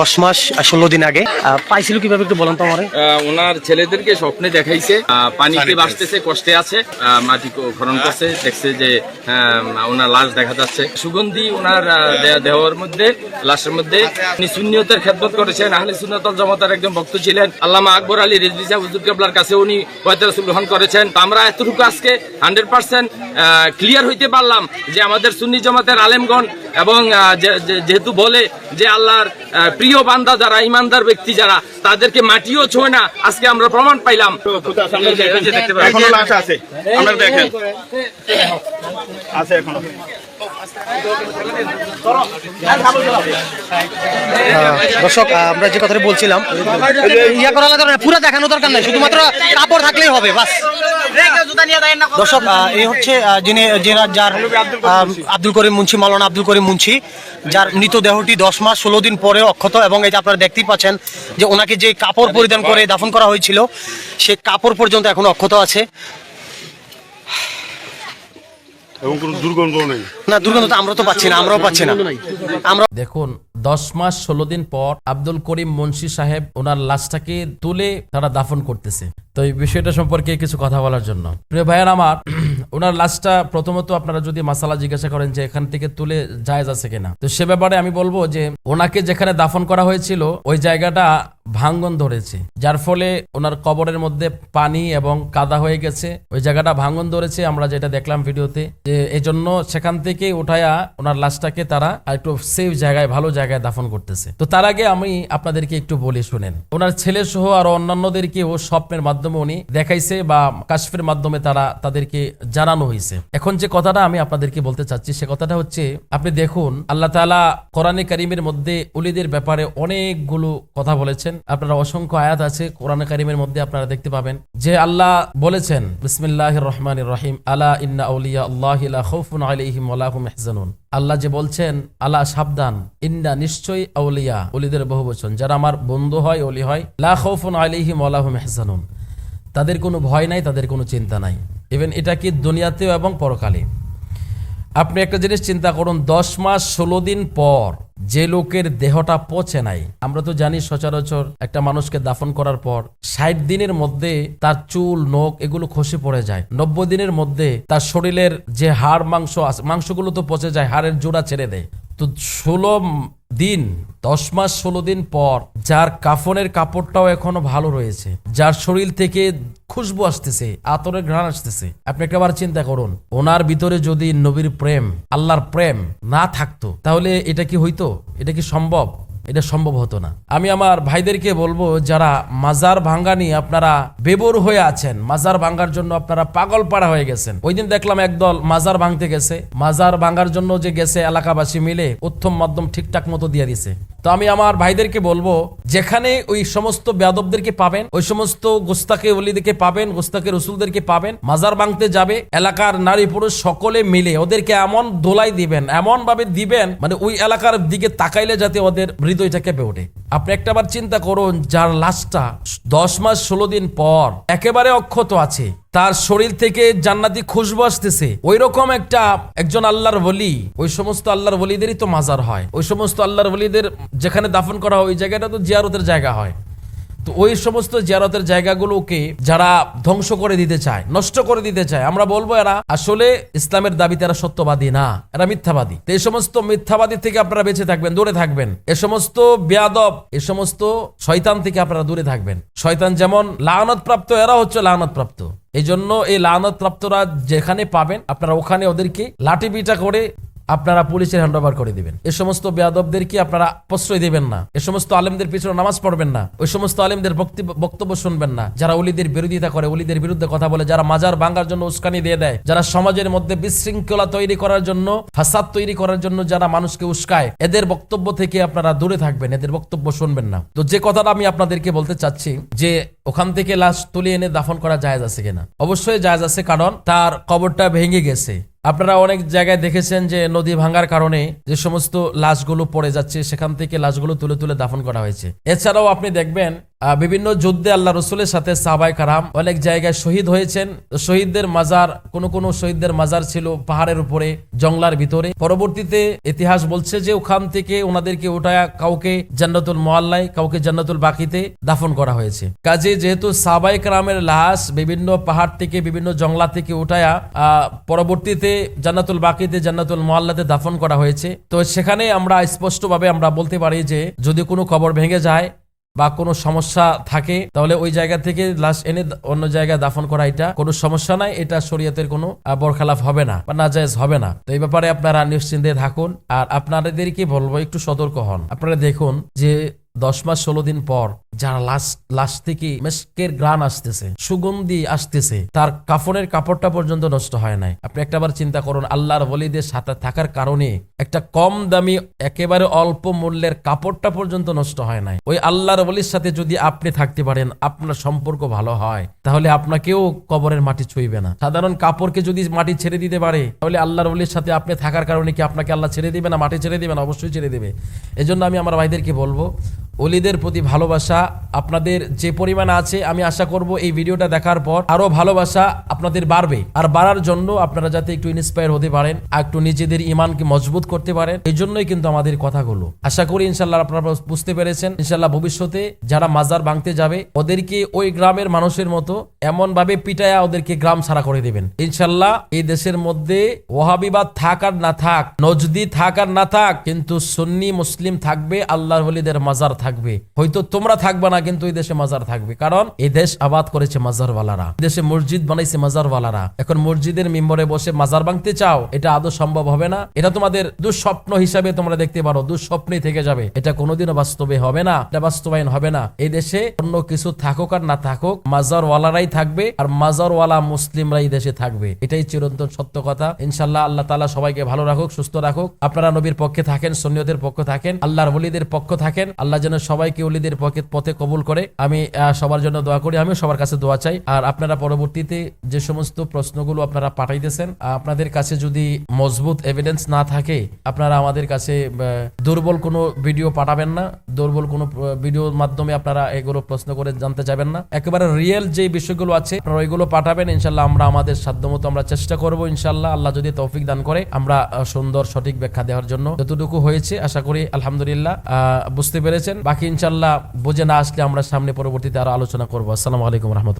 দশ মাস ষোলো দিন আগে। পাইছিল কীভাবে একটু বলেন তো আমার? ওনার ছেলেদেরকে স্বপ্নে দেখাইছে। পানিতে বাঁচতেছে কষ্টে আছে। মাটি খনন করছে দেখছে যে ওনার লাশ দেখা যাচ্ছে। সুগন্ধি ওনার দেহের মধ্যে লাশের মধ্যে। উনি খেদমত করেছেন। আহলে সুন্নতল জমাতার একজন ভক্ত ছিলেন। আল্লামা আকবর আলী রেজবি সাহেব হুজুর কেবলার কাছে উনি বয়তে গ্রহণ করেছেন। তো আমরা এতটুকু আজকে হান্ড্রেড পার্সেন্ট ক্লিয়ার হইতে পারলাম যে আমাদের সুন্নি জমাতের আলেমগণ এবং যেহেতু বলে যে আল্লাহর প্রিয় বান্দা যারা, ইমানদার ব্যক্তি যারা, তাদেরকে মাটিও ছোঁয় না। আজকে আমরা প্রমাণ পাইলাম। আছে। দেখেন। আছে দর্শক আমরা যে কথাটা বলছিলাম, ইয়া করা লাগে পুরো দেখানো দরকার নাই, শুধুমাত্র কাপড় থাকলেই হবে, বাস। দর্শক এই হচ্ছে যিনি যিনি যার আব্দুল করিম মুন্সি মালানা আব্দুল করিম মুন্সি, যার মৃতদেহটি দশ মাস, ষোলো দিন পরে অক্ষত, এবং এই যে আপনারা দেখতেই পাচ্ছেন যে ওনাকে যে কাপড় পরিধান করে দাফন করা হয়েছিল, সে কাপড় পর্যন্ত এখন অক্ষত আছে। এবং কোনো দুর্গন্ধ নেই। না দুর্গন্ধ তো আমরা তো পাচ্ছি না আমরাও পাচ্ছি না। আমরা দেখুন দশ মাস ষোলো দিন পর আব্দুল করিম মুন্সি সাহেব ওনার লাশটাকে তুলে তারা দাফন করতেছে। তো এই বিষয়টা সম্পর্কে কিছু কথা বলার জন্য। প্রিয় ভাইয়ার আমার ওনার লাশটা প্রথমত আপনারা যদি মাসালা জিজ্ঞাসা করেন যে এখান থেকে তুলে জায়েজ আছে কিনা। তো সে ব্যাপারে আমি বলব যে ওনাকে যেখানে দাফন করা হয়েছিল ওই জায়গাটা ভাঙ্গন ধরেছে, যার ফলে ওনার কবরের মধ্যে পানি এবং কাদা হয়ে গেছে। ওই জায়গাটা ভাঙ্গন ধরেছে, আমরা যেটা দেখলাম ভিডিওতে। যে এই জন্য সেখান থেকে উঠায়া ওনার লাশটাকে তারা একটু সেফ জায়গায়, ভালো জায়গায় দাফন করতেছে। তো তার আগে আমি আপনাদেরকে একটু বলি, শুনেন। ওনার ছেলে সহ আরও অন্যান্যদেরকে ও স্বপ্নের মাধ্যমে উনি দেখাইছে বা কাশফের মাধ্যমে তারা তাদেরকে জানানো হয়েছে এখন যে কথাটা আমি আপনাদেরকে বলতে চাচ্ছি, সে কথাটা হচ্ছে, আপনি দেখুন, আল্লাহ তাআলা কোরআনে কারিমের মধ্যে উলিদের ব্যাপারে অনেকগুলো কথা বলেছেন। আপনারা অসংখ্য আয়াত আছে, কোরআন কারিমের মধ্যে আপনারা দেখতে পাবেন। যে আল্লাহ বলেছেন বিসমিল্লাহ রহমান রহিম আলা ইন্না আউলিয়া আল্লাহ লা আল্লাহ যে বলছেন আল্লাহ সাবধান, ইন্না নিশ্চয়ই আউলিয়া, অলিদের বহু বচন যারা আমার বন্ধু হয়, অলি হয়, লা খাউফুন আলাইহিম ওয়া লা তাদের কোনো ভয় নাই, তাদের কোনো চিন্তা নাই। ইভেন এটা কি দুনিয়াতেও এবং পরকালে? আপনি একটা জিনিস চিন্তা করুন, দশ মাস ষোলো দিন পর যে লোকের দেহটা পচে নাই। আমরা তো জানি সচরাচর একটা মানুষকে দাফন করার পর ষাট দিনের মধ্যে তার চুল, নখ এগুলো খসে পড়ে যায়। নব্বই দিনের মধ্যে তার শরীরের যে হাড়, মাংস মাংসগুলো তো পচে যায়, হাড়ের জোড়া ছেড়ে দেয়। তো ষোলো দিন, দশ মাস, ষোলো দিন পর যার কাফনের কাপড়টাও এখনও ভালো রয়েছে, যার শরীর থেকে খুশবু আসতেছে, আতরের ঘ্রাণ আসতেছে, আপনি একবার চিন্তা করুন, ওনার ভিতরে যদি নবীর প্রেম, আল্লাহর প্রেম না থাকতো, তাহলে এটা কি হইতো? এটা কি সম্ভব? এটা সম্ভব হতো না। আমি আমার ভাইদেরকে বলব, যারা মাজার ভাঙ্গা নিয়ে আপনারা বেবর হয়ে আছেন, মাজার ভাঙ্গার জন্য আপনারা পাগল পাড়া হয়ে গেছেন। ওই দিন দেখলাম একদল মাজার ভাঙতে গেছে। মাজার ভাঙ্গার জন্য যে গেছে এলাকাবাসী মিলে উত্তম মাধ্যম ঠিকঠাক মতো দিয়ে দিছে। তো আমি আমার ভাইদেরকে বলব, যেখানে ওই সমস্ত বেয়াদবদেরকে পাবেন, ওই সমস্ত গোস্তাকে অলিদেরকে পাবেন গোস্তাকে রসুলদেরকে পাবেন, মাজার ভাঙতে যাবে, এলাকার নারী পুরুষ সকলে মিলে ওদেরকে এমন দোলাই দিবেন এমন ভাবে দিবেন মানে ওই এলাকার দিকে তাকাইলে যাতে ওদের হৃদয়টা কেঁপে ওঠে। আপনি একটা বার চিন্তা করুন, যার লাশটা দশ মাস ষোলো দিন পর একেবারে অক্ষত আছে, তার শরীর থেকে জান্নাতি খুশবু আসতেছে। ওই রকম একটা একজন আল্লাহর বলি ওই সমস্ত আল্লাহর বলিদেরই তো মাজার হয়। ওই সমস্ত আল্লাহর বলিদের যেখানে দাফন করা হয়, ওই জায়গাটা তো জিয়ারতের জায়গা হয়। তো ওই সমস্ত জিয়ারতের জায়গাগুলোকে যারা ধ্বংস করে দিতে চায়, নষ্ট করে দিতে চায়, আমরা বলব এরা আসলে ইসলামের দাবিতে এরা সত্যবাদী না, এরা মিথ্যাবাদী। তো এই সমস্ত মিথ্যাবাদী থেকে আপনারা বেঁচে থাকবেন, দূরে থাকবেন। এ সমস্ত বেয়াদব, এ সমস্ত শয়তান থেকে আপনারা দূরে থাকবেন। শয়তান যেমন লানত প্রাপ্ত এরা হচ্ছে লানত প্রাপ্ত এই জন্য এই লানত প্রাপ্তরা যেখানে পাবেন, আপনারা ওখানে ওদেরকে লাঠি পিটা করে আপনারা পুলিশের হ্যান্ড ওভার করে দিবেন। এ সমস্ত বেয়াদবদেরকে আপনারা প্রশ্রয় দিবেন না? এ সমস্ত আলেমদের পিছনে নামাজ পড়বেন না? ওই সমস্ত আলেমদের বক্তব্য- শুনবেন না। যারা অলিদের বিরোধিতা করে অলিদের বিরুদ্ধে কথা বলে, যারা মাজার ভাঙার জন্য উস্কানি দিয়ে দেয়, যারা সমাজের মধ্যে বিশৃঙ্খলা তৈরি করার জন্য, ফাসাদ তৈরি করার জন্য যারা মানুষকে উস্কায়, এদের বক্তব্য থেকে আপনারা দূরে থাকবেন, এদের বক্তব্য শুনবেন না। তো যে কথাটা আমি আপনাদেরকে বলতে চাচ্ছি, যে ওখান থেকে লাশ তুলে এনে দাফন করা জায়েজ আছে কিনা? অবশ্যই জায়েজ আছে, কারণ তার কবরটা ভেঙে গেছে। আপনারা অনেক জায়গায় দেখেছেন যে নদী ভাঙার কারণে যে সমস্ত লাশগুলো পড়ে যাচ্ছে, সেখান থেকে লাশগুলো তুলে তুলে দাফন করা হয়েছে। এছাড়াও আপনি দেখবেন বিভিন্ন যুদ্ধে আল্লাহ রসুলের সাথে সাহাবাই কারাম অনেক জায়গায় শহীদ হয়েছেন। শহীদদের মাজার, কোন কোন শহীদদের মাজার ছিল পাহাড়ের উপরে, জংলার ভিতরে। পরবর্তীতে ইতিহাস বলছে যে ওখান থেকে ওনাদেরকে ওঠায় কাউকে জান্নাতুল মোয়াল্লাই কাউকে জান্নাতুল বাকিতে দাফন করা হয়েছে। কাজে যেহেতু সাবাই কারামের লাশ বিভিন্ন পাহাড় থেকে, বিভিন্ন জংলা থেকে উঠায়া পরবর্তীতে জান্নাতুল বাকিতে, জান্নাতুল মোয়াল্লাতে দাফন করা হয়েছে। তো সেখানে আমরা স্পষ্টভাবে আমরা বলতে পারি যে যদি কোনো কবর ভেঙে যায় বা কোনো সমস্যা থাকে, তাহলে ওই জায়গা থেকে লাশ এনে অন্য জায়গায় দাফন করা এটা কোনো সমস্যা নাই, এটা শরীয়তের কোনো বরখালাফ হবে না বা নাজায়জ হবে না। তো এই ব্যাপারে আপনারা নিশ্চিন্তে থাকুন আর আপনাদেরকে বলব একটু সতর্ক হন। আপনারা দেখুন যে দশ মাস ষোলো দিন পর যারা লাশ লাশ থেকে মেস্কের গ্রান আসতেছে, সুগন্ধি আসতেছে, তার কাফনের কাপড়টা পর্যন্ত নষ্ট হয় নাই। আপনি একটাবার চিন্তা করুন, আল্লাহর বলিদের সাথে থাকার কারণে একটা কম দামি, একেবারে অল্প মূল্যের কাপড়টা পর্যন্ত নষ্ট হয় নাই। ওই আল্লাহর বলির সাথে যদি আপনি থাকতে পারেন, আপনার সম্পর্ক ভালো হয়, তাহলে আপনাকেও কবরের মাটি ছুঁইবে না। সাধারণ কাপড়কে যদি মাটি ছেড়ে দিতে পারে, তাহলে আল্লাহর বলির সাথে আপনি থাকার কারণে কি আপনাকে আল্লাহ ছেড়ে দিবে না, মাটি ছেড়ে দিবে না? অবশ্যই ছেড়ে দেবে। এজন্য আমি আমার ভাইদেরকে বলব অলিদের প্রতি ভালোবাসা, আপনাদের যে পরিমাণ আছে, আমি আশা করব এই ভিডিওটা দেখার পর আরও ভালোবাসা আপনাদের বাড়বে। আর বাড়ার জন্য আপনারা যাতে একটু ইন্সপায়ার হতে পারেন একটু নিজেদের ইমানকে মজবুত করতে পারেন, এই জন্যই কিন্তু আমাদের কথাগুলো। আশা করি ইনশাল্লাহ আপনারা বুঝতে পেরেছেন। ইনশাল্লাহ ভবিষ্যতে যারা মাজার ভাঙতে যাবে, ওদেরকে ওই গ্রামের মানুষের মতো এমন ভাবে পিটায়া ওদেরকে গ্রাম ছাড়া করে দেবেন। ইনশাল্লাহ এই দেশের মধ্যে ওহাবিবাদ থাক আর না থাক, নজদি থাক আর না থাক, কিন্তু সুন্নি মুসলিম থাকবে, আল্লাহর ওলিদের মাজার থাকবে। হয়তো তোমরা থাকবে না, কিন্তু এই দেশে মাজার থাকবে। কারণ এই দেশ আবাদ করেছে মাজারওয়ালারা। এই দেশে মসজিদ বানাইছে মাজারওয়ালারা। এখন মসজিদের মেম্বরে বসে মাজার ভাঙতে চাও, এটা আদৌ সম্ভব হবে না? এটা তোমাদের দুঃস্বপ্ন হিসাবে তোমরা দেখতে পারো, দুঃস্বপ্নই থেকে যাবে। এটা কোনোদিনও বাস্তবে হবে না, এটা বাস্তবায়ন হবে না। এই দেশে অন্য কিছু থাকুক আর না থাকুক, মাজারওয়ালারাই থাকবে আর মাজারওয়ালা মুসলিমরা এই দেশে থাকবে। এটাই চিরন্তন সত্য কথা। ইনশাল্লাহ আল্লাহ তালা সবাইকে ভালো রাখুক, সুস্থ রাখুক। আপনারা নবীর পক্ষে থাকেন সৈন্যদের পক্ষে থাকেন, আল্লাহর বলিদের পক্ষ থাকেন। আল্লাহ যেন সবাইকে অলিদের পকেট পথে কবুল করে। আমি সবার জন্য দোয়া করি, আমিও সবার কাছে দোয়া চাই। আর আপনারা পরবর্তীতে যে সমস্ত প্রশ্নগুলো আপনারা পাঠাইতেছেন আপনাদের কাছে যদি মজবুত এভিডেন্স না থাকে, আপনারা আমাদের কাছে দুর্বল কোনো ভিডিও পাঠাবেন না। দুর্বল কোনো ভিডিওর মাধ্যমে আপনারা এগুলো প্রশ্ন করে জানতে চাইবেন না। একেবারে রিয়েল যে বিষয়গুলো আছে, আপনারা ওইগুলো পাঠাবেন, ইনশাল্লাহ আমরা আমাদের সাধ্যমতো আমরা চেষ্টা করব, ইনশাল্লাহ আল্লাহ যদি তৌফিক দান করে আমরা সুন্দর সঠিক ব্যাখ্যা দেওয়ার জন্য। যতটুকু হয়েছে, আশা করি আলহামদুলিল্লাহ বুঝতে পেরেছেন। বাকি ইনশাল্লাহ বুঝে না আসলে আমরা সামনে পরবর্তীতে আরও আলোচনা করব। আসসালামু আলাইকুম রহমতুল্লাহ।